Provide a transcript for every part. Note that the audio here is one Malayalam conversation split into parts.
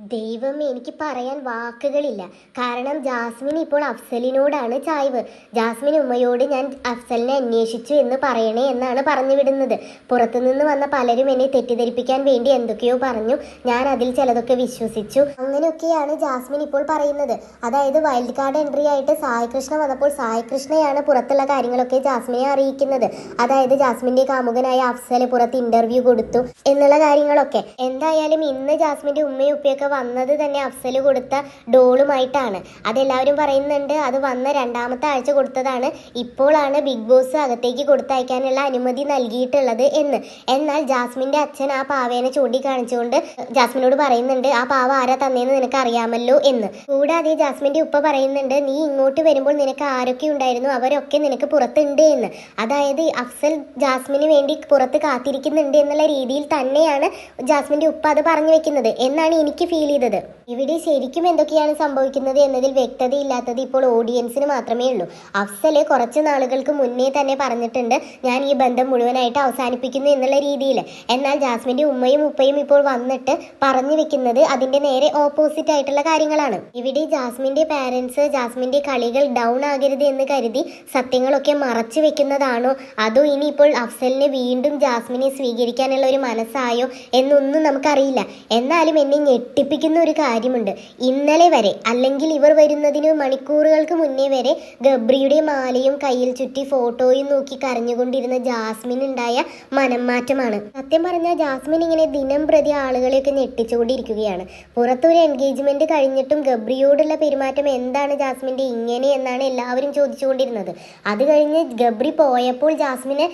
ദൈവമേ എനിക്ക് പറയാൻ വാക്കുകളില്ല. കാരണം ജാസ്മിൻ ഇപ്പോൾ അഫ്സലിനോടാണ് ചായ്വ്. ജാസ്മിൻ ഉമ്മയോട് ഞാൻ അഫ്സലിനെ അന്വേഷിച്ചു എന്ന് പറയണേ എന്നാണ് പറഞ്ഞു വിടുന്നത്. പുറത്തുനിന്ന് വന്ന പലരും എന്നെ തെറ്റിദ്ധരിപ്പിക്കാൻ വേണ്ടി എന്തൊക്കെയോ പറഞ്ഞു. ഞാൻ അതിൽ ചിലതൊക്കെ വിശ്വസിച്ചു. അങ്ങനെയൊക്കെയാണ് ജാസ്മിൻ ഇപ്പോൾ പറയുന്നത്. അതായത് വൈൽഡ് കാർഡ് എൻട്രി ആയിട്ട് സായി കൃഷ്ണ വന്നപ്പോൾ സായി കൃഷ്ണയാണ് പുറത്തുള്ള കാര്യങ്ങളൊക്കെ ജാസ്മിനെ അറിയിക്കുന്നത്. അതായത് ജാസ്മിന്റെ കാമുകനായ അഫ്സൽ പുറത്ത് ഇന്റർവ്യൂ കൊടുത്തു എന്നുള്ള കാര്യങ്ങളൊക്കെ. എന്തായാലും ഇന്ന് ജാസ്മിന്റെ ഉമ്മയും ഉപ്പയൊക്കെ വന്നത് തന്നെ അഫ്സൽ കൊടുത്ത ഡോളുമായിട്ടാണ്. അതെല്ലാവരും പറയുന്നുണ്ട് അത് വന്ന രണ്ടാമത്തെ ആഴ്ച കൊടുത്തതാണ്. ഇപ്പോഴാണ് ബിഗ് ബോസ് അകത്തേക്ക് കൊടുത്തയക്കാനുള്ള അനുമതി നൽകിയിട്ടുള്ളത് എന്ന്. എന്നാൽ ജാസ്മിന്റെ അച്ഛൻ ആ പാവേനെ ചൂണ്ടിക്കാണിച്ചുകൊണ്ട് ജാസ്മിനോട് പറയുന്നുണ്ട് ആ പാവ ആരാ തന്നേന്ന് നിനക്ക് അറിയാമല്ലോ എന്ന്. കൂടാതെ ജാസ്മിന്റെ ഉപ്പ പറയുന്നുണ്ട് നീ ഇങ്ങോട്ട് വരുമ്പോൾ നിനക്ക് ആരൊക്കെ ഉണ്ടായിരുന്നു? അവരൊക്കെ നിനക്ക് പുറത്തുണ്ട് എന്ന്. അതായത് അഫ്സൽ ജാസ്മിന് വേണ്ടി പുറത്ത് കാത്തിരിക്കുന്നുണ്ട് എന്നുള്ള രീതിയിൽ തന്നെയാണ് ജാസ്മിന്റെ ഉപ്പ അത് പറഞ്ഞു വെക്കുന്നത്. എന്നാണ് എനിക്ക് ഫീൽ ചെയ്തത്. ഇവിടെ ശരിക്കും എന്തൊക്കെയാണ് സംഭവിക്കുന്നത് എന്നതിൽ വ്യക്തതയില്ലാത്തത് ഇപ്പോൾ ഓഡിയൻസിന് മാത്രമേ ഉള്ളൂ. അഫ്സൽ കുറച്ച് നാളുകൾക്ക് മുന്നേ തന്നെ പറഞ്ഞിട്ടുണ്ട് ഞാൻ ഈ ബന്ധം മുഴുവനായിട്ട് അവസാനിപ്പിക്കുന്നു എന്നുള്ള രീതിയിൽ എന്നാൽ ജാസ്മിന്റെ ഉമ്മയും ഉപ്പയും ഇപ്പോൾ വന്നിട്ട് പറഞ്ഞു വെക്കുന്നത് അതിന്റെ നേരെ ഓപ്പോസിറ്റ് ആയിട്ടുള്ള കാര്യങ്ങളാണ്. ഇവിടെ ജാസ്മിന്റെ പാരൻസ് ജാസ്മിന്റെ കളികൾ ഡൗൺ ആകരുത് എന്ന് കരുതി സത്യങ്ങളൊക്കെ മറച്ചു വെക്കുന്നതാണോ? അതോ ഇനിയിപ്പോൾ അഫ്സലിനെ വീണ്ടും ജാസ്മിനെ സ്വീകരിക്കാനുള്ള ഒരു മനസ്സായോ എന്നൊന്നും നമുക്കറിയില്ല. എന്നാലും എന്നെ ഞെട്ടിപ്പിക്കുന്ന ഒരു കാര്യമുണ്ട്. ഇന്നലെ വരെ അല്ലെങ്കിൽ ഇവർ വരുന്നതിന് മണിക്കൂറുകൾക്ക് മുന്നേ വരെ ഗബ്രിയുടെ മാലയും കയ്യിൽ ചുറ്റി ഫോട്ടോയും നോക്കി കരഞ്ഞുകൊണ്ടിരുന്ന ജാസ്മിൻ ഉണ്ടായ മനംമാറ്റമാണ്. സത്യം പറഞ്ഞാൽ ജാസ്മിൻ ഇങ്ങനെ ദിനം പ്രതി ആളുകളെയൊക്കെ ഞെട്ടിച്ചുകൊണ്ടിരിക്കുകയാണ്. പുറത്തൊരു എൻഗേജ്മെന്റ് കഴിഞ്ഞിട്ടും ഗബ്രിയോടുള്ള പെരുമാറ്റം എന്താണ് ജാസ്മിന്റെ ഇങ്ങനെ എന്നാണ് എല്ലാവരും ചോദിച്ചുകൊണ്ടിരുന്നത്. അത് കഴിഞ്ഞ് ഗബ്രി പോയപ്പോൾ ജാസ്മിന്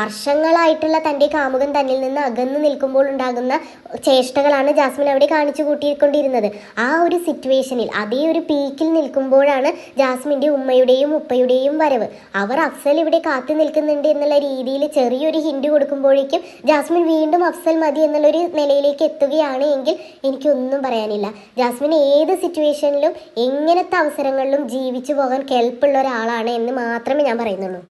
വർഷങ്ങളായിട്ടുള്ള തന്റെ കാമുകൻ തന്നിൽ നിന്ന് അകന്നു നിൽക്കുമ്പോൾ ഉണ്ടാകുന്ന ചേഷ്ടകളാണ് ജാസ്മിൻ അവിടെ കാണിച്ചു കൂട്ടിക്കൊണ്ടിരുന്നത് ആ ഒരു സിറ്റുവേഷനിൽ അതേ ഒരു പീക്കിൽ നിൽക്കുമ്പോഴാണ് ജാസ്മിന്റെ ഉമ്മയുടെയും ഉപ്പയുടെയും വരവ്. അവർ അഫ്സൽ ഇവിടെ കാത്തു നിൽക്കുന്നുണ്ട് എന്നുള്ള രീതിയിൽ ചെറിയൊരു ഹിൻഡ് കൊടുക്കുമ്പോഴേക്കും ജാസ്മിൻ വീണ്ടും അഫ്സൽ മതി എന്നുള്ളൊരു നിലയിലേക്ക് എത്തുകയാണ് എങ്കിൽ എനിക്കൊന്നും പറയാനില്ല. ജാസ്മിൻ ഏത് സിറ്റുവേഷനിലും എങ്ങനത്തെ അവസരങ്ങളിലും ജീവിച്ചു പോകാൻ കെൽപ്പുള്ള ഒരാളാണ് എന്ന് മാത്രമേ ഞാൻ പറയുന്നുള്ളൂ.